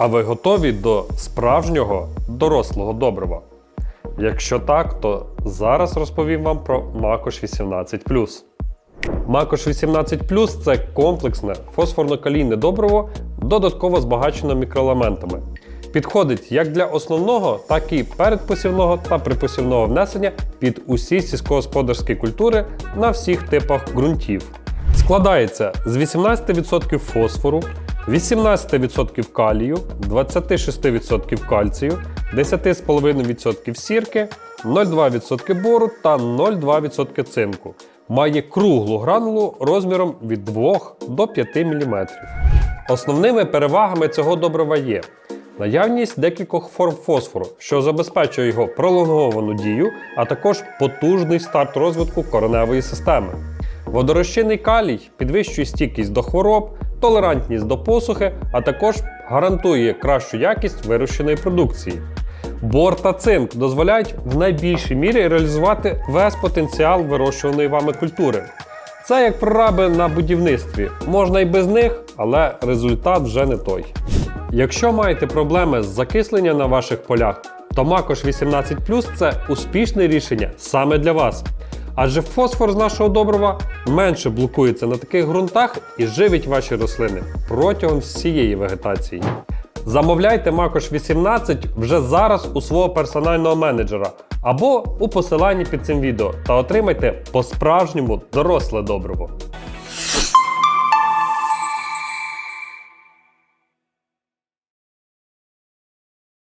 А ви готові до справжнього дорослого добрива? Якщо так, то зараз розповім вам про Макош 18. Макош 18 це комплексне фосфорно-калійне добриво, додатково збагачене мікроелементами. Підходить як для основного, так і передпосівного та припосівного внесення під усі сільськогосподарські культури на всіх типах ґрунтів. Складається з 18% фосфору, 18% калію, 26% кальцію, 10,5% сірки, 0,2% бору та 0,2% цинку. Має круглу гранулу розміром від 2 до 5 мм. Основними перевагами цього добрива є наявність декількох форм фосфору, що забезпечує його пролонговану дію, а також потужний старт розвитку кореневої системи. Водорозчинний калій підвищує стійкість до хвороб, толерантність до посухи, а також гарантує кращу якість вирощеної продукції. Бор та цинк дозволяють в найбільшій мірі реалізувати весь потенціал вирощуваної вами культури. Це як прораби на будівництві. Можна і без них, але результат вже не той. Якщо маєте проблеми з закисленням на ваших полях, то Макош 18 це успішне рішення саме для вас. Адже фосфор з нашого добрива менше блокується на таких ґрунтах і живить ваші рослини протягом всієї вегетації. Замовляйте Макош 18 вже зараз у свого персонального менеджера або у посиланні під цим відео та отримайте по-справжньому доросле добриво.